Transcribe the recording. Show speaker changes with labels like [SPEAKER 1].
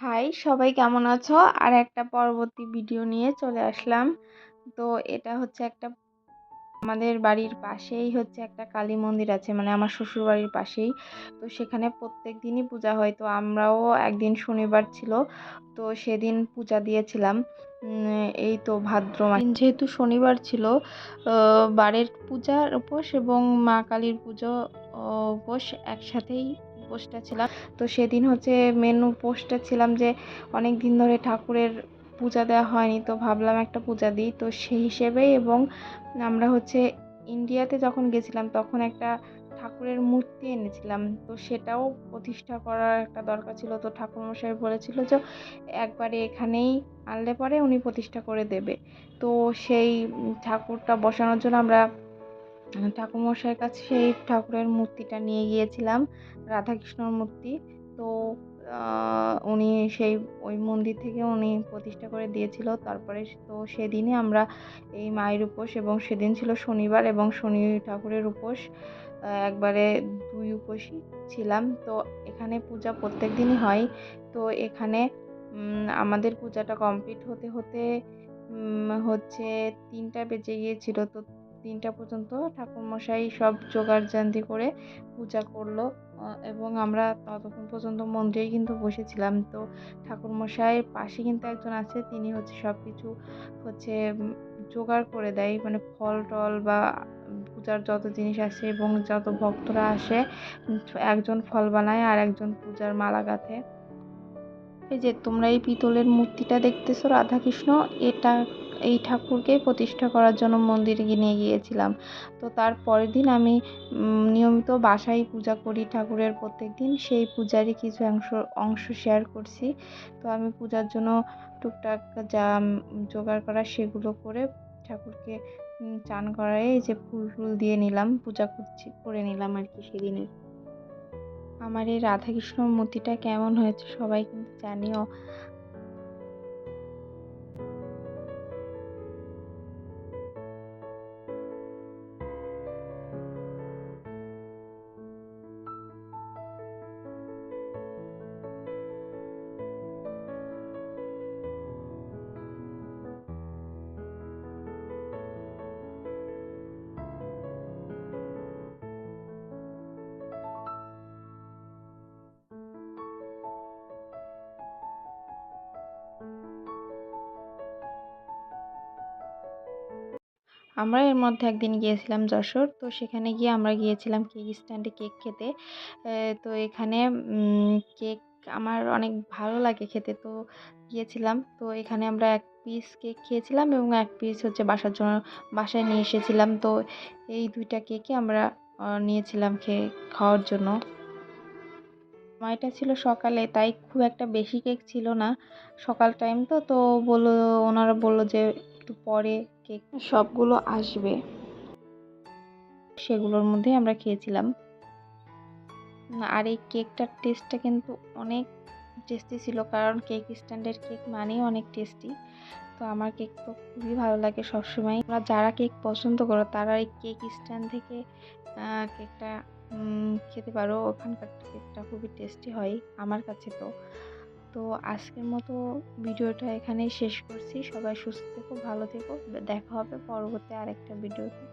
[SPEAKER 1] High, সবাই কেমন আছো? আর একটা পরবর্তী ভিডিও নিয়ে চলে আসলাম। তো এটা হচ্ছে একটা আমাদের বাড়ির পাশেই হচ্ছে একটা কালী মন্দির আছে মানে আমার শ্বশুর বাড়ির পাশেই। তো সেখানে প্রত্যেক দিনই পূজা হয়। তো আমরাও একদিন শনিবার ছিল, তো সেদিন পূজা দিয়েছিলাম। এই তো ভাদ্র মাস। যেহেতু শনিবার ছিল বারের পূজার উপোস এবং মা কালীর পুজো উপোস একসাথেই উপোসটা ছিলাম। তো সেদিন হচ্ছে মেন উপোসটা ছিলাম যে অনেক দিন ধরে ঠাকুরের পূজা দেওয়া হয়নি, তো ভাবলাম একটা পূজা দিই। তো সেই হিসেবেই এবং আমরা হচ্ছে ইন্ডিয়াতে যখন গেছিলাম তখন একটা ঠাকুরের মূর্তি এনেছিলাম। তো সেটাও প্রতিষ্ঠা করার একটা দরকার ছিল। তো ঠাকুরমশাই বলেছিল যে একবারে এখানেই আনলে পরে উনি প্রতিষ্ঠা করে দেবে। তো সেই ঠাকুরটা বসানোর জন্য আমরা ঠাকুরমশাইয়ের কাছে সেই ঠাকুরের মূর্তিটা নিয়ে গিয়েছিলাম, রাধাকৃষ্ণর মূর্তি। তো উনি সেই ওই মন্দির থেকে উনি প্রতিষ্ঠা করে দিয়েছিল। তারপরে তো সেদিনই আমরা এই মায়ের উপোস এবং সেদিন ছিল শনিবার এবং শনি ঠাকুরের উপোস একবারে দুই উপোসই ছিলাম। তো এখানে পূজা প্রত্যেক দিনই হয়। তো এখানে আমাদের পূজাটা কমপ্লিট হতে হতে হচ্ছে তিনটা বেজে গিয়েছিল। তো তিনটা পর্যন্ত ঠাকুরমশাই সব জোগাড় জোগাড়জান্তি করে পূজা করল এবং আমরা ততক্ষণ পর্যন্ত মন্দিরেই কিন্তু বসেছিলাম। তো ঠাকুরমশাইয়ের পাশে কিন্তু একজন আছে, তিনি হচ্ছে সব কিছু হচ্ছে জোগাড় করে দেয়। মানে ফল টল বা পূজার যত জিনিস আসে এবং যত ভক্তরা আসে, একজন ফল বানায় আর একজন পূজার মালা গাঁথে। এই যে তোমরা এই পিতলের মূর্তিটা দেখতেছো, রাধাকৃষ্ণ, এটা এই ঠাকুরকে প্রতিষ্ঠা করার জন্য মন্দিরে নিয়ে গিয়েছিলাম। তো তার পরের দিন আমি নিয়মিত বাসায় পূজা করি ঠাকুরের প্রত্যেক দিন। সেই পূজারই কিছু অংশ অংশ শেয়ার করছি। তো আমি পূজার জন্য টুকটাক যা জোগাড় করা সেগুলো করে ঠাকুরকে চান করাই যে ফুল ফুল দিয়ে নিলাম, পূজা করছি, করে নিলাম আর কি সেদিনের আমার এই রাধাকৃষ্ণ মূর্তিটা কেমন হয়েছে সবাই কিন্তু জানিও। আমরা এর মধ্যে একদিন গিয়েছিলাম যশোর। তো সেখানে গিয়ে আমরা গিয়েছিলাম কেক স্ট্যান্ডে কেক খেতে। তো এখানে কেক আমার অনেক ভালো লাগে খেতে। তো গিয়েছিলাম। তো এখানে আমরা এক পিস কেক খেয়েছিলাম এবং এক পিস হচ্ছে বাসার জন্য বাসায় নিয়ে এসেছিলাম। তো এই দুইটা কেকই আমরা নিয়েছিলাম খেয়ে খাওয়ার জন্য। সময়টা ছিল সকালে, তাই খুব একটা বেশি কেক ছিল না। সকাল টাইম তো তো বলল, ওনারা বলল যে একটু পরে কেক সবগুলো আসবে। সেগুলোর মধ্যেই আমরা খেয়েছিলাম। আর এই কেকটার টেস্টটা কিন্তু অনেক টেস্টি ছিল কারণ কেক স্ট্যান্ডের কেক মানেই অনেক টেস্টি তো আমার কেক তো খুবই ভালো লাগে সবসময়। আমরা যারা কেক পছন্দ করো তারা এই কেক স্ট্যান্ড থেকে কেকটা খেতে পারো। ওখানকার কেকটা খুবই টেস্টি হয় আমার কাছে তো। তো আজকের মতো ভিডিওটা এখানেই শেষ করছি। সবাই সুস্থ থেকো, ভালো থেকো। দেখা হবে পরবর্তী আরেকটা ভিডিওতে।